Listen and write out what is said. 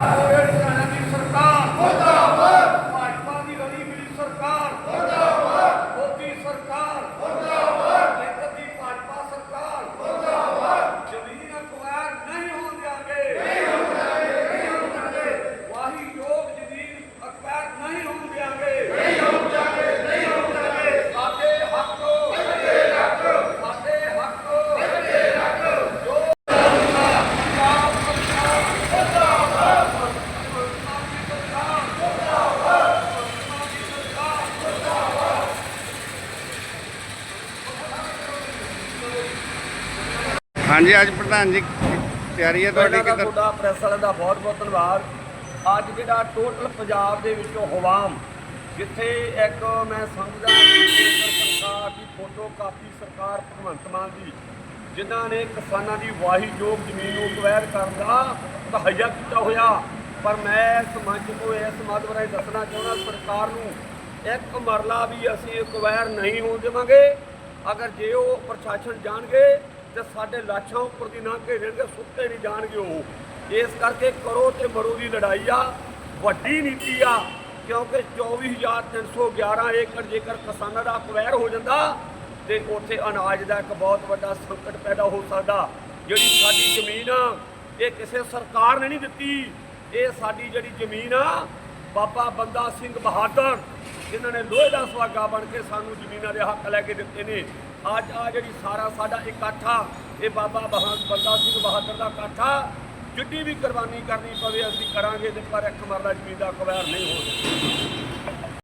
Yeah. ਹਾਂਜੀ ਅੱਜ ਪ੍ਰਧਾਨ ਜੀ ਤਿਆਰੀ ਹੈ ਤੁਹਾਡੀ ਕਿੱਧਰ? ਤੁਹਾਡਾ ਪ੍ਰੈਸ ਵਾਲਿਆਂ ਦਾ ਬਹੁਤ ਬਹੁਤ ਧੰਨਵਾਦ। ਅੱਜ ਜਿਹੜਾ ਟੋਟਲ ਪੰਜਾਬ ਦੇ ਵਿੱਚੋਂ ਹਵਾਮ ਜਿੱਥੇ ਇੱਕ ਮੈਂ ਸਮਝਦਾ ਕਿ ਸਰਕਾਰ ਦੀ ਫੋਟੋ ਕਾਪੀ ਸਰਕਾਰ ਭਗਵੰਤ ਮਾਨ ਦੀ ਜਿਨ੍ਹਾਂ ਨੇ ਕਿਸਾਨਾਂ ਦੀ ਵਾਹੀਯੋਗ ਜ਼ਮੀਨ ਨੂੰ ਅਕਵਾਇਰ ਕਰਨ ਦਾ ਤਹਈਆ ਕੀਤਾ ਹੋਇਆ। ਪਰ ਮੈਂ ਇਸ ਮੰਚ ਤੋਂ ਇਸ ਮਾਧਵ ਰਾਹੀਂ ਦੱਸਣਾ ਚਾਹੁੰਦਾ ਸਰਕਾਰ ਨੂੰ ਇੱਕ ਮਰਲਾ ਵੀ ਅਸੀਂ ਅਕਵਾਇਰ ਨਹੀਂ ਹੋਣ ਦੇਵਾਂਗੇ। ਅਗਰ ਜੇ ਉਹ ਪ੍ਰਸ਼ਾਸਨ ਜਾਣਗੇ ਤੇ ਸਾਡੇ ਲਾਸ਼ਾਂ ਉੱਪਰ ਦੀ ਨਾ ਘੇਰਨਗੇ ਸੁੱਤੇ ਨਹੀਂ ਜਾਣਗੇ ਉਹ। ਇਸ ਕਰਕੇ ਕਰੋ ਤੇ ਮਰੋ ਦੀ ਲੜਾਈ ਆ। ਵੱਡੀ ਨੀਤੀ ਆ, ਕਿਉਂਕਿ 24311 ਏਕੜ ਜੇਕਰ ਕਿਸਾਨਾਂ ਦਾ ਅਕਵਾਇਰ ਹੋ ਜਾਂਦਾ, ਤੇ ਉੱਥੇ ਅਨਾਜ ਦਾ ਇੱਕ ਬਹੁਤ ਵੱਡਾ ਸੰਕਟ ਪੈਦਾ ਹੋ ਸਕਦਾ। ਜਿਹੜੀ ਸਾਡੀ ਜ਼ਮੀਨ ਆ, ਇਹ ਕਿਸੇ ਸਰਕਾਰ ਨੇ ਨਹੀਂ ਦਿੱਤੀ। ਇਹ ਸਾਡੀ ਜਿਹੜੀ ਜ਼ਮੀਨ ਆ ਬਾਬਾ ਬੰਦਾ ਸਿੰਘ ਬਹਾਦਰ, ਜਿਨ੍ਹਾਂ ਨੇ ਲੋਹੇ ਦਾ ਸੁਹਾਗਾ ਬਣ ਕੇ ਸਾਨੂੰ ਜ਼ਮੀਨਾਂ ਦੇ ਹੱਕ ਲੈ ਕੇ ਦਿੱਤੇ ਨੇ। ਅੱਜ ਆ ਜਿਹੜੀ ਸਾਰਾ ਸਾਡਾ ਇਕੱਠਾ, ਇਹ ਬਾਬਾ ਬਹਾ- ਬੰਦਾ ਸਿੰਘ ਬਹਾਦਰ ਦਾ ਇਕੱਠਾ, ਜਿੱਡੀ ਵੀ ਕੁਰਬਾਨੀ ਕਰਨੀ ਪਵੇ ਅਸੀਂ ਕਰਾਂਗੇ ਤੇ ਪਰ ਇੱਕ ਮਰਲਾ ਜ਼ਮੀਨ ਦਾ ਅਕਵਾਇਰ ਨਹੀਂ ਹੋ ਸਕਦਾ